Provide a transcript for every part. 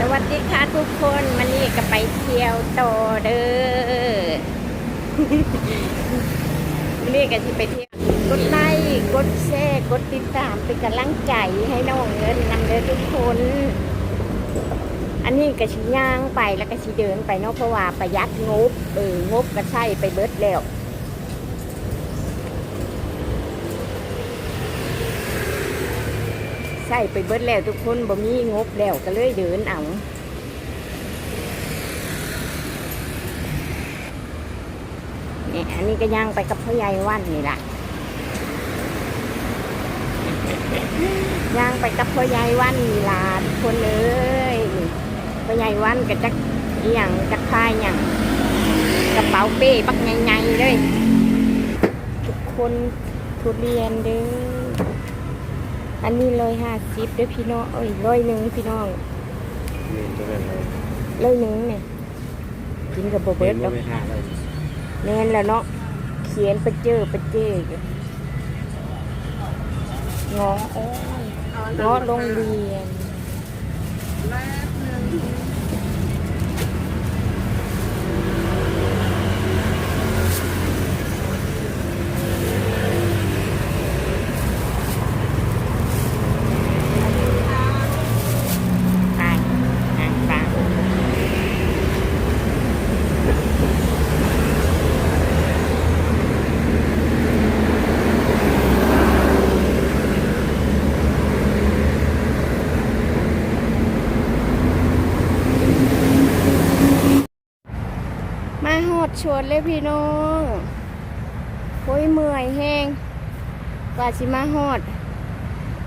สวัสดีค่ะทุกคนมันนี่ก็ไปเที่ยวต่อเด้อมันนี่ก็ที่ไปเที่ยวกดไลค์กดแชร์กดติดตามเป็นกำลังใจให้น้องเงินนำเด้อทุกคน อันนี้ก็ชิย่างไปแล้วก็ชิเดินไปเนาะเพราะว่าประหยัดงบเอองบก็ใช่ไปเบิดแล้ว ส่ไปเบิดแล้วทุกคนบ่มีงบแล้วก็เลยเดินเอาเนี่ยอันนี้ก็ย่างไปกับพ่อใหญ่วันนี่ล่ะย่างไปกับพ่อใหญ่วันนี่ล่ะทุกคนเอ้ยพ่อใหญ่วันก็จักอย่างจักพายอย่างกระเป๋าเป้ปักใหญ่ๆเลยทุกคนทุเรียนเด้อ อันนี้ร้อยห้าสิบด้วยพี่น้องเอ้ยร้อยหนึ่งพี่น้องนี่จะเป็นอะไรร้อยหนึ่งเนี่ยกินกับโบเบิร์ตเนแล้วไม่หาอะไรแน่นแล้วเนาะเขียนไปเจอไปเจออยู่งอโอ้ยงอโรงเรียนไปอะฟัง มา หอดชวนเลยพี่น้องโอ้ยเมื่อยแห้งกว่าสิมาหอด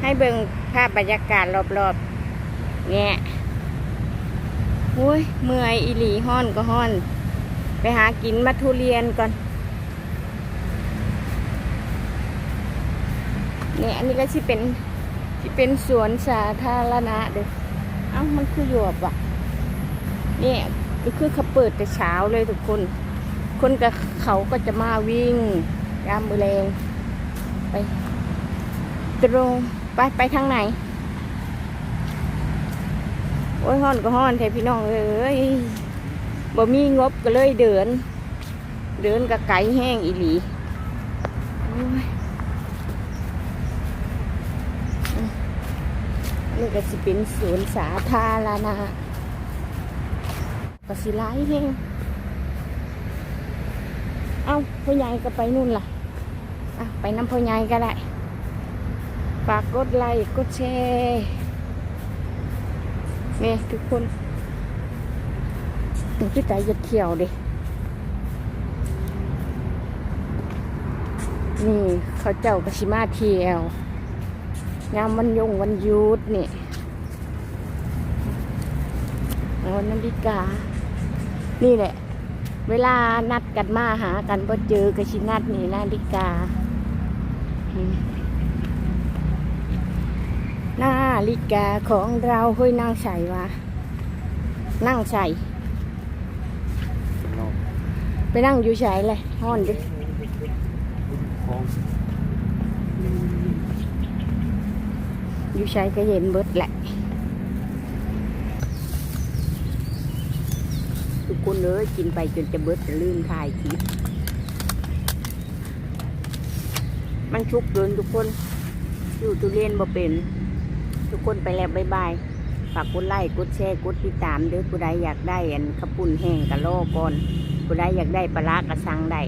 ให้เบิ่งภาพบรรยากาศรอบๆแง่โอ้ยเมื่อยอีหลีห้อนก็ห้อน ไปหากินมาทุเรียนก่อนเนี่ยอันนี้ก็ที่เป็นที่เป็นสวนสาธารณะเด้อเอ้ามันคือหยวบว่ะเนี่ย ก็คือเขาเปิดแต่เช้าเลยทุกคน คนกับเขาก็จะมาวิ่งยามมือแรงไปตรงไปไปทางไหน โอ้ยห้อนก็ห้อนแทพี่น้องเอ้ยบ่มีงบก็เลยเดิน เดินกับไก่แห้งอีหลีโอ้ยอืมนี่ก็จะเป็นสวนสาธารณะ ก็สิไล่เฮงเอาพ่อใหญ่ก็ไปนู่นล่ะอะไปน้ำพ่อใหญ่ก็ได้ฝากกดไลค์กดแชร์เนี่ยทุกคนถึงพี่ใจจะเที่ยวดินี่เขาเจ้ากชิมาเที่ยวงามวันยงวันยุดนี่เอานาฬิกา นี่แหละ เวลานัดกันมาหากันพอเจอกระชินัดนี่นาฬิกา นาฬิกาของเราเฮ้ยนั่งใส่วะนั่งใส่ไปนั่งอยู่ใส่เลยห้อนดิอยู่ใส่ก็เห็นเบิดแหละ ทุก คนเลยกินไปจนจะเบิดจะลืมถ่ายคลิปมันชุกเกินทุกคน อยู่ตุเรียนบ่เป็น ทุกคนไปแล้วบายบายฝากกดไลค์กดแชร์กดติดตามเด้อผู้ใดอยากได้อันขาวปุ่นแห้งกะโลก่อนผู้ใดอยากได้ปลาร้ากระสังได้